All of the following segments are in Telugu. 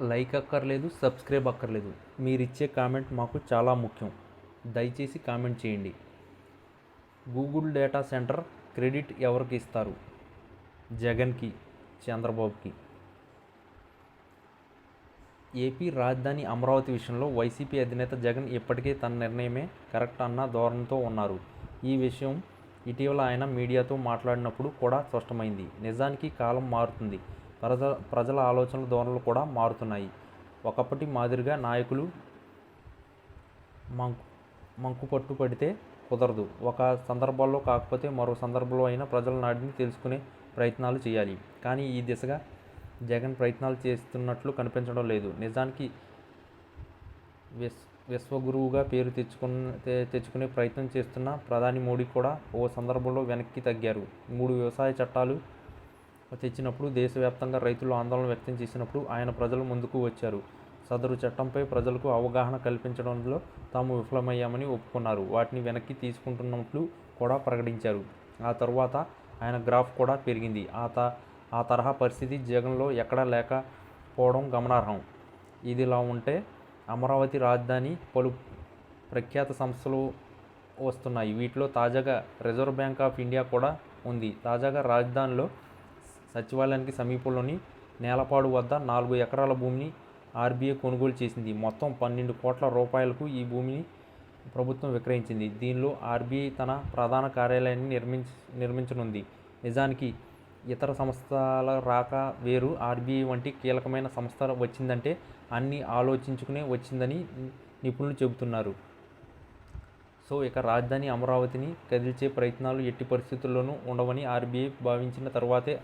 లైక్ అక్కర్లేదు సబ్స్క్రైబ్ అక్కర్లేదు. మీరు ఇచ్చే కామెంట్ మాకు చాలా ముఖ్యం. దయచేసి కామెంట్ చేయండి. గూగుల్ డేటా సెంటర్ క్రెడిట్ ఎవరికి ఇస్తారు? జగన్కి చంద్రబాబుకి. ఏపీ రాజధాని అమరావతి విషయంలో వైసీపీ అధినేత జగన్ ఇప్పటికే తన నిర్ణయమే కరెక్ట్ అన్న ధోరణితో ఉన్నారు. ఈ విషయం ఇటీవల ఆయన మీడియాతో మాట్లాడినప్పుడు కూడా స్పష్టమైంది. నిజానికి కాలం మారుతుంది. ప్రజ ప్రజల ఆలోచనల ధోరణులు కూడా మారుతున్నాయి. ఒకప్పటి మాదిరిగా నాయకులు మంకు మంకు పట్టు పడితే కుదరదు. ఒక సందర్భాల్లో కాకపోతే మరో సందర్భంలో అయినా ప్రజల నాటిని తెలుసుకునే ప్రయత్నాలు చేయాలి. కానీ ఈ దిశగా జగన్ ప్రయత్నాలు చేస్తున్నట్లు కనిపించడం లేదు. నిజానికి విస్ విశ్వగురువుగా పేరు తెచ్చుకున్న తెచ్చుకునే ప్రయత్నం చేస్తున్న ప్రధాని మోడీ కూడా ఓ సందర్భంలో వెనక్కి తగ్గారు. మూడు వ్యవసాయ చట్టాలు తెచ్చినప్పుడు దేశవ్యాప్తంగా రైతులు ఆందోళన వ్యక్తం చేసినప్పుడు ఆయన ప్రజలు ముందుకు వచ్చారు. సదరు చట్టంపై ప్రజలకు అవగాహన కల్పించడంలో తాము విఫలమయ్యామని ఒప్పుకున్నారు. వాటిని వెనక్కి తీసుకుంటున్నట్లు కూడా ప్రకటించారు. ఆ తరువాత ఆయన గ్రాఫ్ కూడా పెరిగింది. ఆ త ఆ తరహా పరిస్థితి జగన్లో ఎక్కడా లేకపోవడం గమనార్హం. ఇదిలా ఉంటే అమరావతి రాజధాని పలు ప్రఖ్యాత సంస్థలు వస్తున్నాయి. వీటిలో తాజాగా రిజర్వ్ బ్యాంక్ ఆఫ్ ఇండియా కూడా ఉంది. తాజాగా రాజధానిలో సచివాలయానికి సమీపంలోని నేలపాడు వద్ద నాలుగు ఎకరాల భూమిని ఆర్బీఐ కొనుగోలు చేసింది. మొత్తం పన్నెండు కోట్ల రూపాయలకు ఈ భూమిని ప్రభుత్వం విక్రయించింది. దీనిలో ఆర్బీఐ తన ప్రధాన కార్యాలయాన్ని నిర్మించ నిర్మించనుంది. నిజానికి ఇతర సంస్థల రాక వేరు. ఆర్బీఐ వంటి కీలకమైన సంస్థ వచ్చిందంటే అన్ని ఆలోచించుకునే వచ్చిందని నిపుణులు చెబుతున్నారు. సో ఇక రాజధాని అమరావతిని కదిల్చే ప్రయత్నాలు ఎట్టి పరిస్థితుల్లోనూ ఉండవని ఆర్బీఐ భావించిన తర్వాతే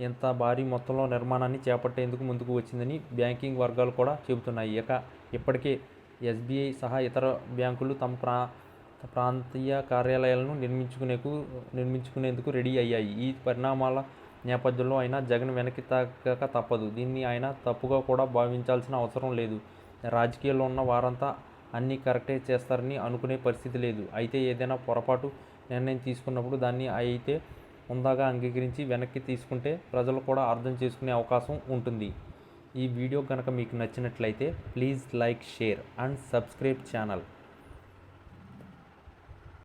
ఇంత భారీ మొత్తంలో నిర్మాణాన్ని చేపట్టేందుకు ముందుకు వచ్చిందని బ్యాంకింగ్ వర్గాలు కూడా చెబుతున్నాయి. ఇక ఇప్పటికే ఎస్బీఐ సహా ఇతర బ్యాంకులు తమ ప్రా ప్రాంతీయ కార్యాలయాలను నిర్మించుకునేకు నిర్మించుకునేందుకు రెడీ అయ్యాయి. ఈ పరిణామాల నేపథ్యంలో అయినా జగన్ వెనక్కి తగ్గక తప్పదు. దీన్ని ఆయన తప్పుగా కూడా భావించాల్సిన అవసరం లేదు. రాజకీయాల్లో ఉన్న వారంతా అన్నీ కరెక్టే చేస్తారని అనుకునే పరిస్థితి లేదు. అయితే ఏదైనా పొరపాటు నిర్ణయం తీసుకున్నప్పుడు దాన్ని అయితే ఉందాగా అంగీకరించి వెనక్కి తీసుకుంటే ప్రజలు కూడా అర్థం చేసుకునే అవకాశం ఉంటుంది. ఈ వీడియో కనుక మీకు నచ్చినట్లయితే please like share and subscribe channel.